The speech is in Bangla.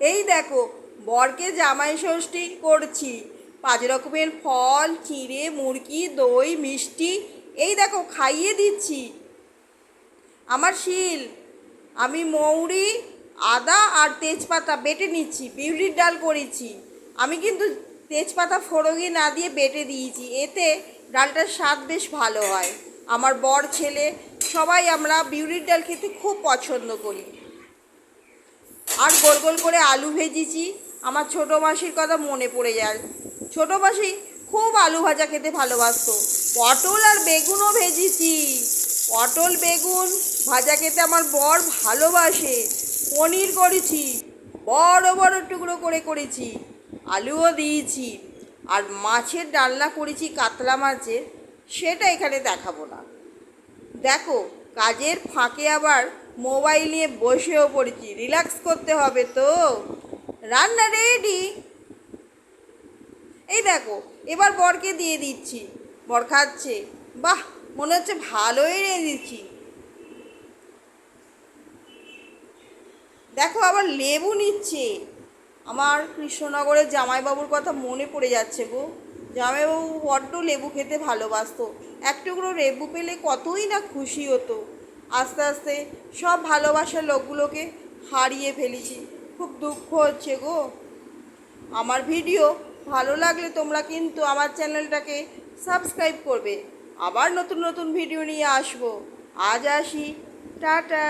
এই দেখো, বরকে জামাই ষষ্ঠী করছি। পাঁচ রকমের ফল চিড়ে মুরগি, দই, মিষ্টি, এই দেখো, খাইয়ে দিচ্ছি। আমার শিল, আমি মৌরি, আদা আর তেজপাতা বেটে নিচ্ছি, বিউলির ডাল করেছি। আমি কিন্তু তেজপাতা ফোড়ঙে না দিয়ে বেটে দিয়েছি, এতে ডালটার স্বাদ বেশ ভালো হয়। আমার বর ছেলে, সবাই আমরা বিউলির ডাল খেতে খুব পছন্দ করি। আর গোল গোল করে আলু ভেজেছি। আমার ছোটো মাসির কথা মনে পড়ে যায়। ছোটো মাসি খুব আলু ভাজা খেতে ভালোবাসতো। পটল আর বেগুনও ভেজেছি। পটল, বেগুন ভাজা খেতে আমার বর ভালোবাসে। পনির করেছি। বড় বড় টুকরো করে করেছি। আলুও দিয়েছি। আর মাছের ডালনা করেছি কাতলা মাছের। সেটা এখানে দেখাবো না। দেখো, কাজের ফাঁকে আবার মোবাইল নিয়ে বসেও পড়েছি। রিল্যাক্স করতে হবে তো। রান্না রেডি এই দেখো, এবার বরকে দিয়ে দিচ্ছি। বর খাচ্ছে। বাহ, মনে হচ্ছে ভালোই রে দিচ্ছি। দেখো, আবার লেবু নিচ্ছে। আমার কৃষ্ণনগরের জামাইবাবুর কথা মনে পড়ে যাচ্ছে গো। জামাইবাবু বড্ড লেবু খেতে ভালোবাসতো। এক টুকরো লেবু পেলে কতই না খুশি হতো। আস্তে আস্তে সব ভালোবাসার লোকগুলোকে হারিয়ে ফেলেছি। খুব দুঃখ হচ্ছে গো। আমার ভিডিও ভালো লাগলে তোমরা কিন্তু আমার চ্যানেলটাকে সাবস্ক্রাইব করবে। আবার নতুন নতুন ভিডিও নিয়ে আসব। আজ আসি। টাটা।